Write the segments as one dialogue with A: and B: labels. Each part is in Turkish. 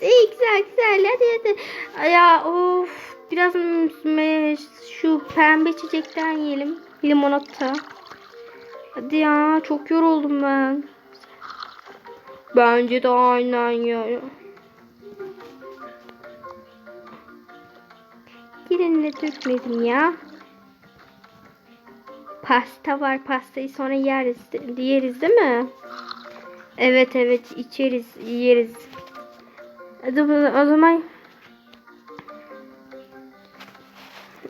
A: Güzel güzel hadi hadi. Ya of biraz şu pembe içecekten yiyelim. Limonata. Hadi ya çok yoruldum ben. Bence de aynen ya. Yerine dökmedim ya. Pasta var. Pastayı sonra yeriz. Yeriz değil mi? Evet evet içeriz. Yeriz. O zaman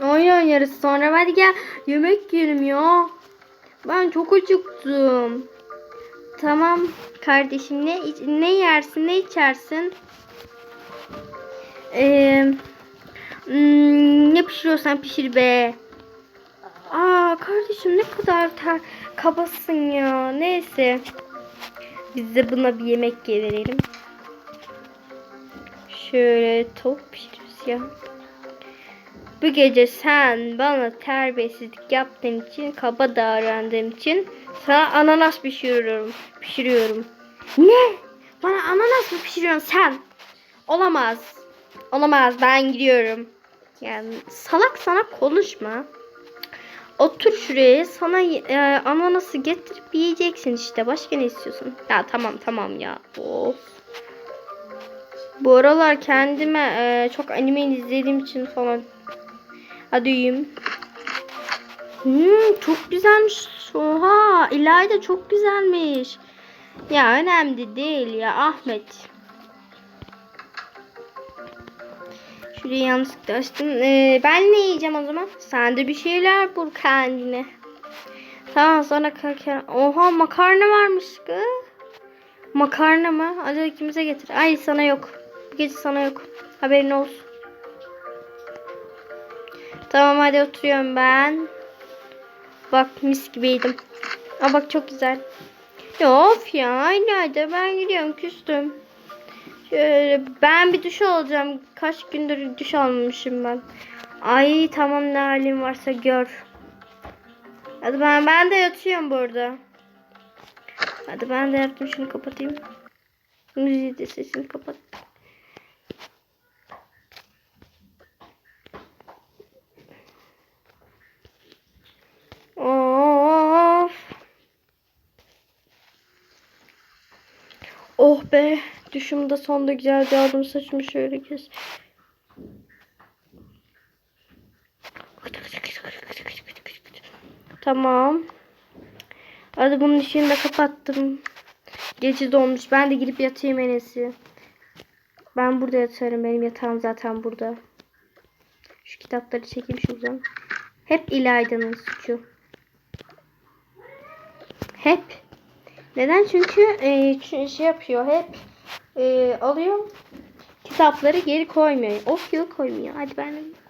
A: oyun oynarız sonra. Hadi gel yemek yiyelim ya. Ben çok acıktım. Tamam kardeşim ne ne yersin ne içersin? Hmm, ne pişiriyorsan pişir be. Aa kardeşim ne kadar ter kabasın ya. Neyse. Biz de buna bir yemek verelim. Şöyle tavuk pişiririz ya. Bu gece sen bana terbiyesizlik yaptığın için, kaba davrandığın için sana ananas pişiriyorum. Pişiriyorum. Ne? Bana ananas mı pişiriyorsun sen? Olamaz. Olamaz ben gidiyorum. Yani salak sana konuşma. Otur şuraya sana e, ananası getirip yiyeceksin işte. Başka ne istiyorsun? Ya tamam tamam ya. Of. Bu aralar kendime e, çok anime izlediğim için falan. Hadi yiyeyim. Hmm, çok güzelmiş. Oha İlayda çok güzelmiş. Ya önemli değil ya Ahmet. Şurayı yanlışlıkla açtım. Ee, ben ne yiyeceğim o zaman? Sen de bir şeyler bul kendine. Tamam sonra kalkarım. Oha makarna varmış kız. Makarna mı? Hadi ikimize getir. Ay sana yok. Bu gece sana yok. Haberin olsun. Tamam hadi oturuyorum ben. Bak mis gibiydim. Aa bak çok güzel. Of ya. Nerede ben gidiyorum küstüm. Şöyle ben bir duş alacağım. Kaç gündür duş almamışım ben. Ay tamam ne halim varsa gör. Hadi ben ben de yatıyorum burada. Hadi ben de yaptım şunu kapatayım. Müziği de sesini kapat. Of. Oh be. Düşümde sonunda güzelce aldım saçımı şöyle kes. Tamam. Hadi bunun işini de kapattım. Gece dolmuş. Ben de gidip yatayım en. Ben burada yatarım. Benim yatağım zaten burada. Şu kitapları çekeyim şuradan. Hep İlayda'nın suçu. Hep. Neden? Çünkü e, şey yapıyor. Hep e, alıyor. Kitapları geri koymuyor. Okuyor koymuyor. Hadi ben de-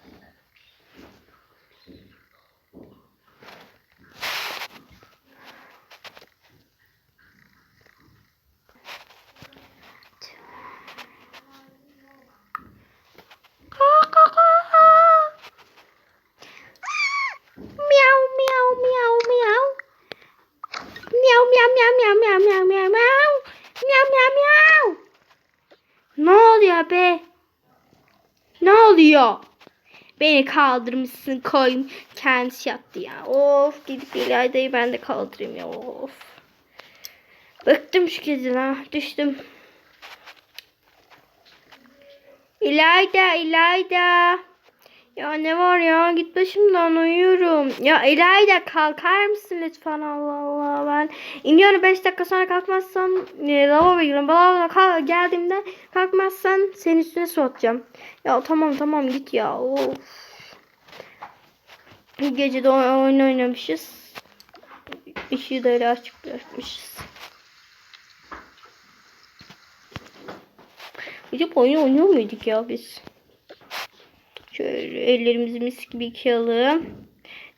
A: Miau miau miau miau. Miau miau miau miau Ne oluyor be? Ne oluyor? Beni kaldırmışsın koyun. Kendisi yattı ya. Of gidip İlayda'yı ben de kaldırayım ya. Of. Bıktım şu kediden. Düştüm. İlayda, İlayda. Ya ne var ya git başımdan uyuyorum. Ya İlayda kalkar mısın lütfen Allah Allah ben iniyorum 5 dakika sonra kalkmazsam e, lavaboya giriyorum. Lavaboya kal- geldiğimde kalkmazsan senin üstüne su atacağım. Ya tamam tamam git ya. Of. Gece de oy- oyun oynamışız. Işığı da öyle açık bırakmışız. Gidip oyun oynuyor muyduk ya biz? Şöyle ellerimizi mis gibi yıkayalım.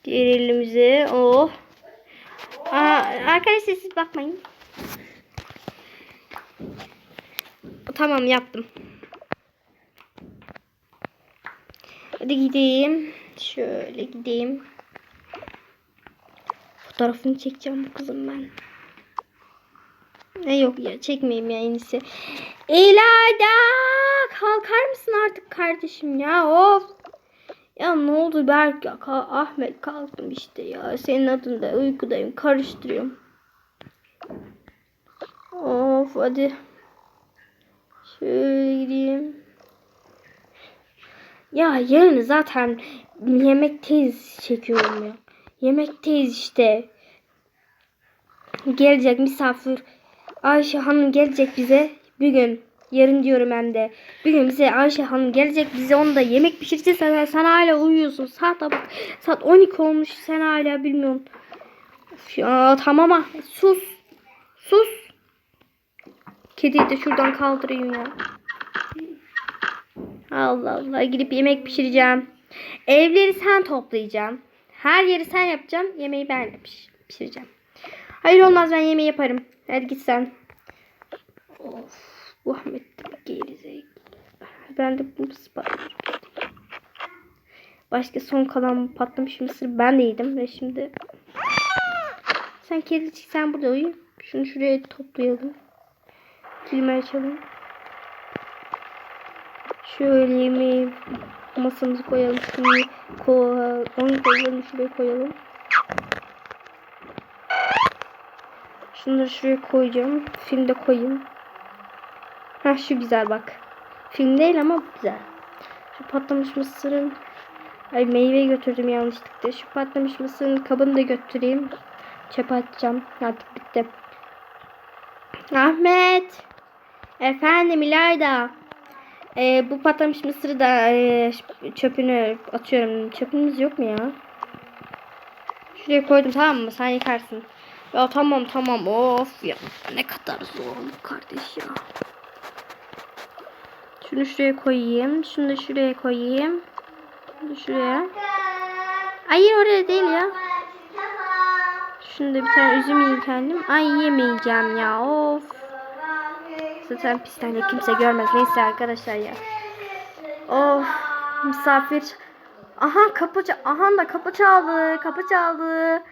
A: Diğer elimizi oh. Aa, arkadaşlar siz bakmayın. Tamam yaptım. Hadi gideyim. Şöyle gideyim. Fotoğrafını çekeceğim bu kızım ben. Ne yok ya çekmeyeyim ya en iyisi. İlayda kalkar mısın artık kardeşim ya of. Ya ne oldu Berk ya Ka- Ahmet kalktım işte ya senin adın da uykudayım karıştırıyorum. Of hadi. Şöyle gideyim. Ya yarın zaten yemekteyiz çekiyorum ya. Yemekteyiz işte. Gelecek misafir. Ayşe Hanım gelecek bize bir gün. Yarın diyorum hem de. Bir gün bize Ayşe Hanım gelecek bize onu da yemek pişireceğiz. Sen, sen hala uyuyorsun. Saat bak. Saat 12 olmuş. Sen hala bilmiyorsun. Of ya tamam ama sus. Sus. Kediyi de şuradan kaldırayım ya. Allah Allah gidip yemek pişireceğim. Evleri sen toplayacaksın. Her yeri sen yapacaksın. Yemeği ben piş- pişireceğim. Hayır olmaz ben yemeği yaparım. Hadi git sen. Of bu Ahmet de gerizek. Ben de bunu ıspatıyorum. Başka son kalan patlamış mısır ben de yedim ve şimdi sen kedicik sen burada uyu. Şunu şuraya toplayalım. Kilimi açalım. Şöyle yemeği masamızı koyalım. Şunu ko onu koyalım şuraya koyalım. Şunları şuraya koyacağım. Filmde koyayım. Ha şu güzel bak. Film değil ama güzel. Şu patlamış mısırın Ay meyve götürdüm yanlışlıkla. Şu patlamış mısırın kabını da götüreyim. Çöpe atacağım. Artık bitti. Ahmet. Efendim İlayda. Ee, bu patlamış mısırı da e, çöpünü atıyorum. Çöpümüz yok mu ya? Şuraya koydum tamam mı? Sen yıkarsın. Ya tamam tamam of ya. Ne kadar zor kardeş ya. Şunu şuraya koyayım. Şunu da şuraya koyayım. Şunu da şuraya. Hayır oraya değil ya. Şunu da bir tane üzüm yiyeyim kendim. Ay yemeyeceğim ya of. Zaten pistane kimse görmez. Neyse arkadaşlar ya. Of misafir. Aha kapı Aha da kapı çaldı. Kapı çaldı.